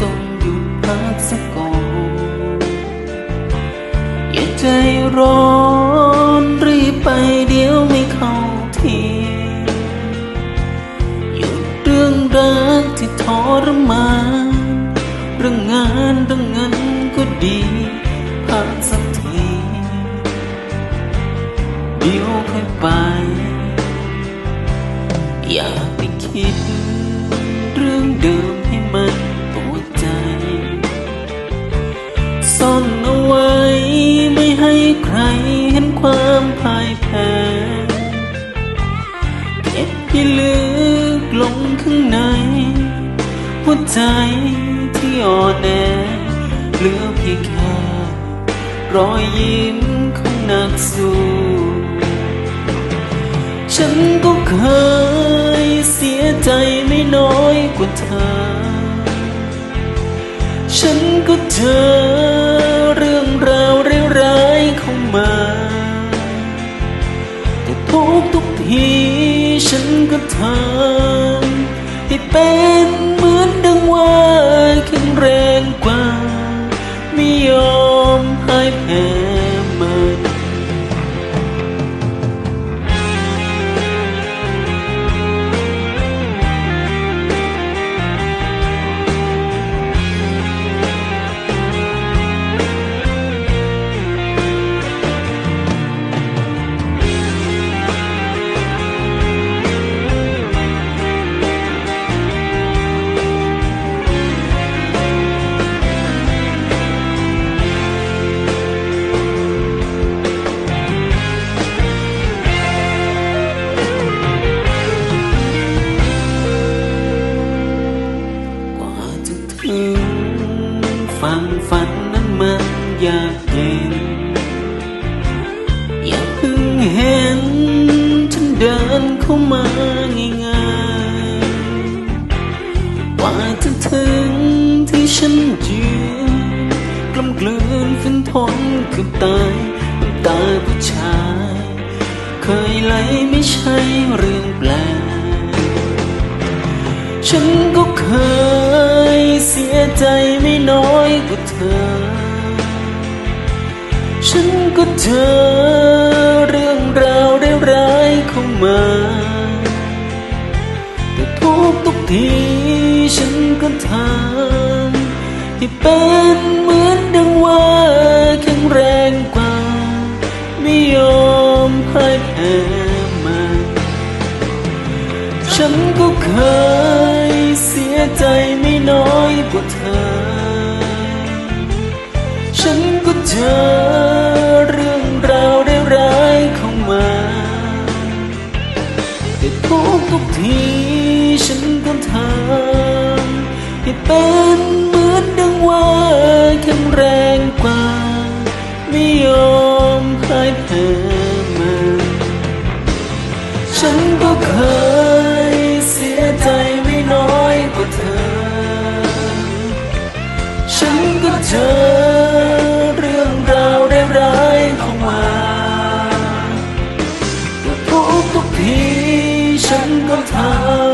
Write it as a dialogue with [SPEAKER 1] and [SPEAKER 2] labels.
[SPEAKER 1] จงหยุดพักสักก่อนอย่าใจร้อนรีบไปเดี๋ยวไม่เข้าทีหยุดเรื่องรักที่ทรมานเรื่องงานเรื่องเงินก็ดีพักสักทีเดี๋ยวค่อยไป อย่าไปคิดเรื่องเดิม ใจที่อ่อนแอเหลือเพียงแค่รอยยิ้มของนักสู้ฉันก็เคยเสียใจไม่น้อยกว่าเธอ ฉันก็เจอเรื่องราวร้ายๆเข้ามา แต่ทุกทุกทีฉันก็ทำให้เป็น แข็งแรงกว่า ไม่ยอมให้แพ้ ฝั่งฝันนั้นมันยากเย็น อย่าเพิ่งเห็น ฉันเดินเข้ามาง่ายๆกว่าจะถึงที่ฉันยืนกลำกลืนฝืนทนเกือบตายน้ำตาผู้ชาย เคยไหลไม่ใช่เรื่องแปลกฉันก็เคย สียใจไม่น้อยกว่าเธอ ฉันก็เจอเรื่องราวได้ร้ายเข้ามา แต่ทุกทุกทีฉันก็ทำให้เป็นเหมือนดังว่าแข็งแรงกว่า ไม่ยอมพ่ายแพ้มันฉันก็เคยเสียใจไม่น้อย ฉันก็เจอเรื่องราวร้ายๆเข้ามาแต่ทุกทุกทีฉันก็ทำให้เป็น กทุกๆทีฉันก็ทำ